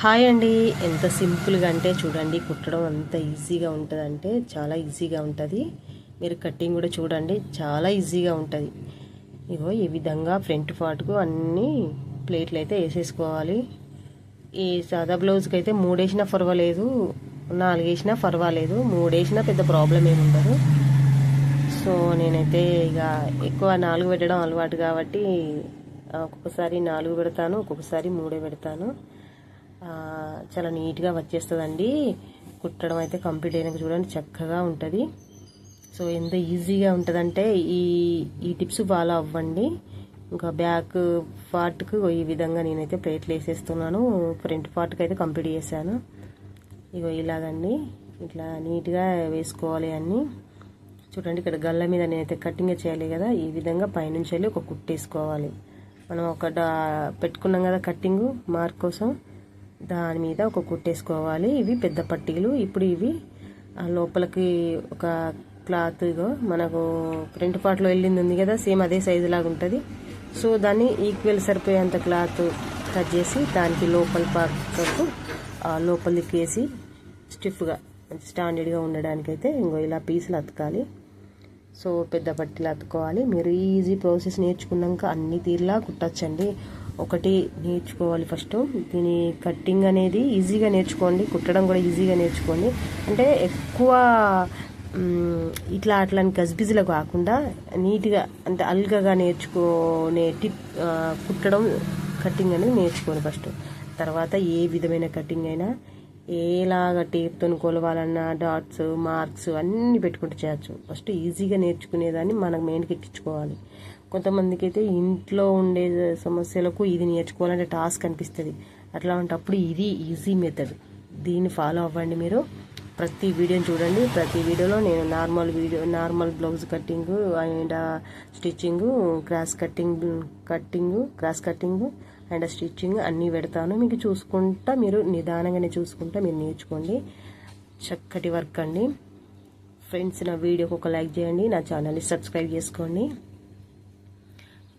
Hi అండి. ఎంత సింపుల్గా అంటే చూడండి కుట్టడం అంత ఈజీగా ఉంటుందంటే చాలా ఈజీగా ఉంటుంది. మీరు కటింగ్ కూడా చూడండి చాలా ఈజీగా ఉంటుంది. ఇగో ఈ విధంగా ఫ్రంట్ పార్ట్కు అన్ని ప్లేట్లు అయితే వేసేసుకోవాలి. ఈ సాదా బ్లౌజ్కి అయితే మూడేసినా పర్వాలేదు నాలుగేసినా పర్వాలేదు. మూడేసినా పెద్ద ప్రాబ్లం ఏమి ఉండదు. సో నేనైతే ఇక ఎక్కువ నాలుగు పెట్టడం అలవాటు కాబట్టి ఒక్కొక్కసారి నాలుగు పెడతాను ఒక్కొక్కసారి మూడే పెడతాను. చాలా నీట్గా వచ్చేస్తుందండి కుట్టడం అయితే కంప్లీట్ అయినాక చూడండి చక్కగా ఉంటుంది. సో ఎంత ఈజీగా ఉంటుందంటే ఈ ఈ టిప్స్ ఫాలో అవ్వండి. ఇంకా బ్యాక్ పార్ట్కు ఈ విధంగా నేనైతే ప్లేట్లు వేసేస్తున్నాను. ఫ్రంట్ పార్ట్కి అయితే కంప్లీట్ చేశాను. ఇగో ఇలాగండి. ఇట్లా నీట్గా వేసుకోవాలి అన్నీ. చూడండి ఇక్కడ గల్ల మీద నేనైతే కటింగ్ చేయాలి కదా ఈ విధంగా పైనుంచి వెళ్ళి ఒక కుట్టేసుకోవాలి మనం ఒక పెట్టుకున్నాం కదా కట్టింగు మార్క్ కోసం. దాని మీద ఒక కుట్టేసుకోవాలి. ఇవి పెద్ద పట్టీలు. ఇప్పుడు ఇవి లోపలికి ఒక క్లాత్ మనకు ప్రింట్ పార్ట్లో వెళ్ళింది ఉంది కదా సేమ్ అదే సైజు లాగా ఉంటుంది. సో దాన్ని ఈక్వల్ సరిపోయేంత క్లాత్ కట్ చేసి దానికి లోపల పక్కకు లోపలికి వేసి స్టిఫ్గా స్టాండర్డ్గా ఉండడానికైతే ఇంకో ఇలా పీసులు అతకాలి. సో పెద్ద పట్టీలు అతుకోవాలి మీరు ఈజీ ప్రాసెస్ నేర్చుకున్నాక అన్ని తీరులా కుట్టచ్చండి. ఒకటి నేర్చుకోవాలి ఫస్ట్. దీని కట్టింగ్ అనేది ఈజీగా నేర్చుకోండి. కుట్టడం కూడా ఈజీగా నేర్చుకోండి. అంటే ఎక్కువ ఇట్లా అట్లాంటి గజ్బిజ్లో కాకుండా నీట్గా అంటే అల్గగా నేర్చుకునే టిప్ కుట్టడం కటింగ్ అనేది నేర్చుకోండి ఫస్ట్. తర్వాత ఏ విధమైన కటింగ్ అయినా ఏలాగ టేప్తో కొలవాలన్నా డాట్స్ మార్క్స్ అన్నీ పెట్టుకుంటూ చేయొచ్చు. ఫస్ట్ ఈజీగా నేర్చుకునేదాన్ని మనకు మెయిన్కి ఎక్కించుకోవాలి. కొంతమందికి అయితే ఇంట్లో ఉండే సమస్యలకు ఇది నేర్చుకోవాలంటే టాస్క్ అనిపిస్తుంది. అట్లా ఉంటప్పుడు ఇది ఈజీ మెథడ్ దీన్ని ఫాలో అవ్వండి మీరు. ప్రతి వీడియోని చూడండి. ప్రతి వీడియోలో నేను normal video normal blouse cutting and stitching cross cutting cutting cross cutting and stitching అన్నీ పెడతాను. మీకు చూసుకుంటా మీరు నిదానంగానే చూసుకుంటా మీరు నేర్చుకోండి. చక్కటి వర్క్ అండి. ఫ్రెండ్స్ నా వీడియోకి ఒక లైక్ చేయండి. నా ఛానల్ని సబ్స్క్రైబ్ చేసుకోండి.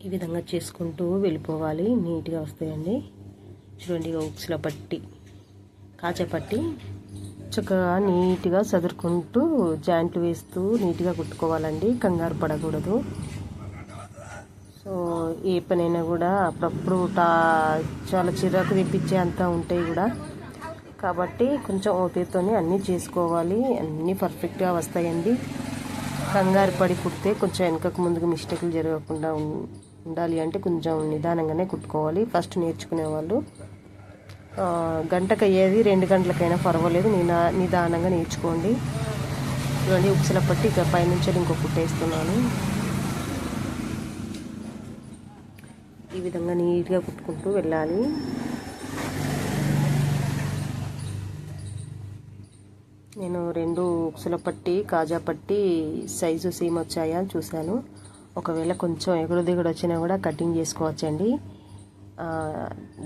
ఈ విధంగా చేసుకుంటూ వెళ్ళిపోవాలి. నీట్గా వస్తాయండి. చూడండి ఉక్స్ల పట్టి కాచే పట్టి చక్కగా నీట్గా చదురుకుంటూ జాయింట్లు వేస్తూ నీట్గా కుట్టుకోవాలండి. కంగారు పడకూడదు. సో ఏ పనైనా కూడా అప్పుడప్పుడు టా చాలా చిరాకు తెప్పించే అంతా ఉంటాయి కూడా. కాబట్టి కొంచెం ఓపికతోనే అన్నీ చేసుకోవాలి. అన్నీ పర్ఫెక్ట్గా వస్తాయండి. కంగారు పడి కుడితే కొంచెం వెనకకు ముందుకు మిస్టేక్లు జరగకుండా ఉండాలి అంటే కొంచెం నిదానంగానే కుట్టుకోవాలి. ఫస్ట్ నేర్చుకునే వాళ్ళు. గంటకు అయ్యేది రెండు గంటలకైనా పర్వాలేదు. నినా నిదానంగా నేర్చుకోండి. చూడండి ఉక్సల పట్టి ఇక పైనుంచి ఇంకో కుట్టేస్తున్నాను. ఈ విధంగా నీట్గా కుట్టుకుంటూ వెళ్ళాలి. నేను రెండు ఉక్సుల పట్టి కాజా పట్టి సైజు సేమ్ వచ్చాయా అని చూశాను. ఒకవేళ కొంచెం ఎగుడు దిగుడు వచ్చినా కూడా కటింగ్ చేసుకోవచ్చండి.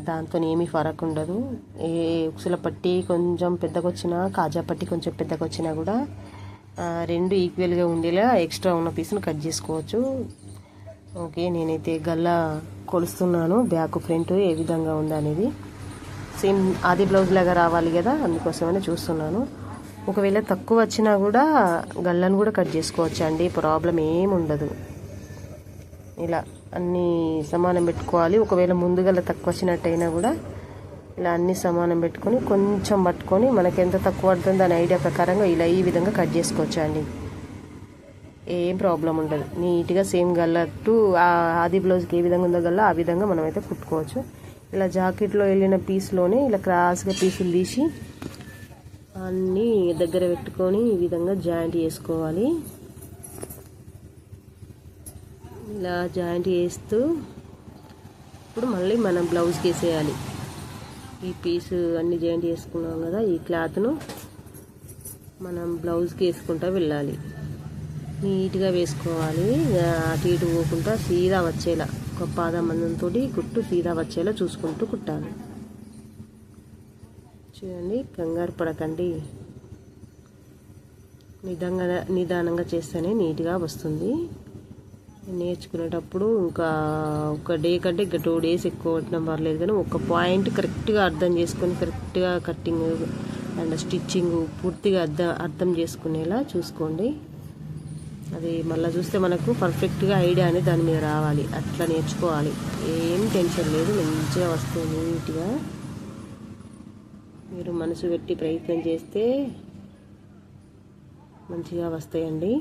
దాంతో ఏమీ ఫరక్ ఉండదు. ఏ ఉక్సుల పట్టి కొంచెం పెద్దగొచ్చినా కాజా పట్టి కొంచెం పెద్దగా వచ్చినా కూడా రెండు ఈక్వల్గా ఉండేలా ఎక్స్ట్రా ఉన్న పీస్ను కట్ చేసుకోవచ్చు. ఓకే నేనైతే గల్లా కొలుస్తున్నాను. బ్యాక్ ఫ్రంట్ ఏ విధంగా ఉందనేది. సేమ్ ఆది బ్లౌజ్ లాగా రావాలి కదా అందుకోసమని చూస్తున్నాను. ఒకవేళ తక్కువ వచ్చినా కూడా గల్లను కూడా కట్ చేసుకోవచ్చు అండి? ప్రాబ్లం ఏముండదు ఇలా అన్నీ సమానం పెట్టుకోవాలి. ఒకవేళ ముందుగల తక్కువ వచ్చినట్టయినా కూడా ఇలా అన్నీ సమానం పెట్టుకొని కొంచెం పట్టుకొని మనకి ఎంత తక్కువ పడుతుందో దాని ఐడియా ప్రకారంగా ఇలా ఈ విధంగా కట్ చేసుకోవచ్చు అండి? ఏం ప్రాబ్లం ఉండదు. నీట్గా సేమ్ గల్లట్టు ఆ ఆది బ్లౌజ్కి ఏ విధంగా ఉందో గల్ల ఆ విధంగా మనమైతే కుట్టుకోవచ్చు. ఇలా జాకెట్లో వెళ్ళిన పీస్లోనే ఇలా క్రాస్గా పీసులు తీసి అన్నీ దగ్గర పెట్టుకొని ఈ విధంగా జాయింట్ చేసుకోవాలి. ఇలా జాయింట్ చేస్తూ ఇప్పుడు మళ్ళీ మనం బ్లౌజ్కి వేసేయాలి. ఈ పీస్ అన్ని జాయింట్ చేసుకున్నాం కదా ఈ క్లాత్ను మనం బ్లౌజ్కి వేసుకుంటూ వెళ్ళాలి. నీట్గా వేసుకోవాలి. అటు ఇటు పోకుండా సీదా వచ్చేలా ఒక పాదమందంతో కుట్టు సీదా వచ్చేలా చూసుకుంటూ కుట్టాలి. చూడండి కంగారు పడకండి. నిదానంగా నిదానంగా చేస్తేనే నీట్గా వస్తుంది. నేర్చుకునేటప్పుడు ఇంకా ఒక డే కంటే ఇంకా టూ డేస్ ఎక్కువ కొట్టడం పర్లేదు కానీ ఒక పాయింట్ కరెక్ట్గా అర్థం చేసుకొని కరెక్ట్గా కట్టింగ్ అండ్ స్టిచ్చింగ్ పూర్తిగా అర్థం అర్థం చేసుకునేలా చూసుకోండి. అది మళ్ళీ చూస్తే మనకు పర్ఫెక్ట్గా ఐడియా అనేది దాని మీద రావాలి. అట్లా నేర్చుకోవాలి. ఏం టెన్షన్ లేదు. మంచిగా వస్తుంది నీట్గా మీరు మనసు పెట్టి ప్రయత్నం చేస్తే మంచిగా వస్తాయండి.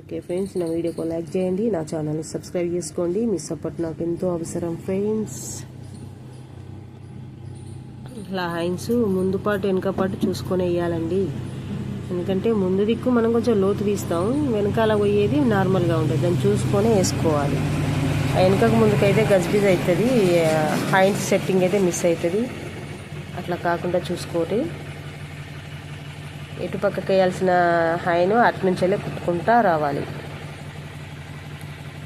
ఓకే ఫ్రెండ్స్ నా వీడియోకి లైక్ చేయండి. నా ఛానల్ని సబ్స్క్రైబ్ చేసుకోండి. మీ సపోర్ట్ నాకు ఎంతో అవసరం ఫ్రెండ్స్ ఇలా హైన్స్ ముందు పాటు వెనుక పాటు చూసుకొని వేయాలండి. ఎందుకంటే ముందు దిక్కు మనం కొంచెం లోతు తీస్తాం వెనకాల పోయేది నార్మల్గా ఉంటుంది. దాన్ని చూసుకొని వేసుకోవాలి. ఆ వెనకకు ముందుకైతే గజ్బిజ్ అవుతుంది హైంట్ సెట్టింగ్ అయితే మిస్ అవుతుంది. అట్లా కాకుండా చూసుకోటి ఎటు పక్కకి వేయాల్సిన హైను అటు నుంచెల్లే కుట్టుకుంటా రావాలి.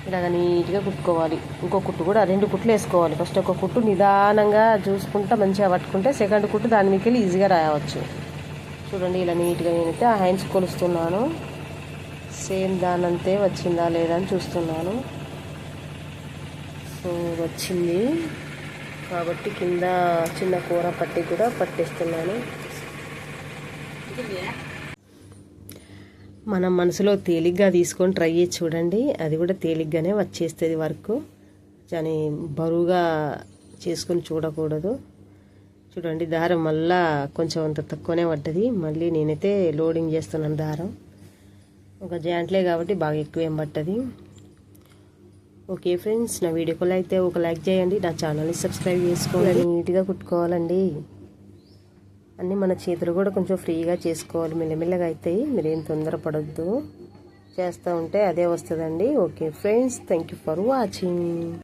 ఇలాగ నీట్గా కుట్టుకోవాలి. ఇంకో కుట్టు కూడా రెండు కుట్లు వేసుకోవాలి. ఫస్ట్ ఒక కుట్టు నిదానంగా చూసుకుంటా మంచిగా పట్టుకుంటే సెకండ్ కుట్టు దాని మీకు వెళ్ళి ఈజీగా రాయవచ్చు. చూడండి ఇలా నీట్గా నేనైతే ఆ హ్యాండ్స్ కొలుస్తున్నాను. సేమ్ దానంతే వచ్చిందా లేదా అని చూస్తున్నాను. సో వచ్చింది. కాబట్టి కింద చిన్న కూర పట్టి కూడా పట్టేస్తున్నాను. మనం మనసులో తేలిగ్గా తీసుకొని ట్రై చేసి చూడండి. అది కూడా తేలిగ్గానే వచ్చేస్తుంది వర్క్. కానీ బరువుగా చేసుకొని చూడకూడదు. చూడండి దారం మళ్ళా కొంచెం అంత తక్కువనే పడ్డది. మళ్ళీ నేనైతే లోడింగ్ చేస్తున్నాను దారం. ఒక జాయింట్లే కాబట్టి బాగా ఎక్కువ ఏం పట్టది. ఓకే ఫ్రెండ్స్ నా వీడియోకి అయితే ఒక లైక్ చేయండి నా ఛానల్ని సబ్స్క్రైబ్ చేసుకోవాలి నీట్గా కుట్టుకోవాలండి. అన్నీ మన చేతులు కూడా కొంచెం ఫ్రీగా చేసుకోవాలి. మెల్లమెల్లగా అవుతాయి మీరేం తొందరపడద్దు. చేస్తూ ఉంటే అదే వస్తుందండి. Okay friends thank you for watching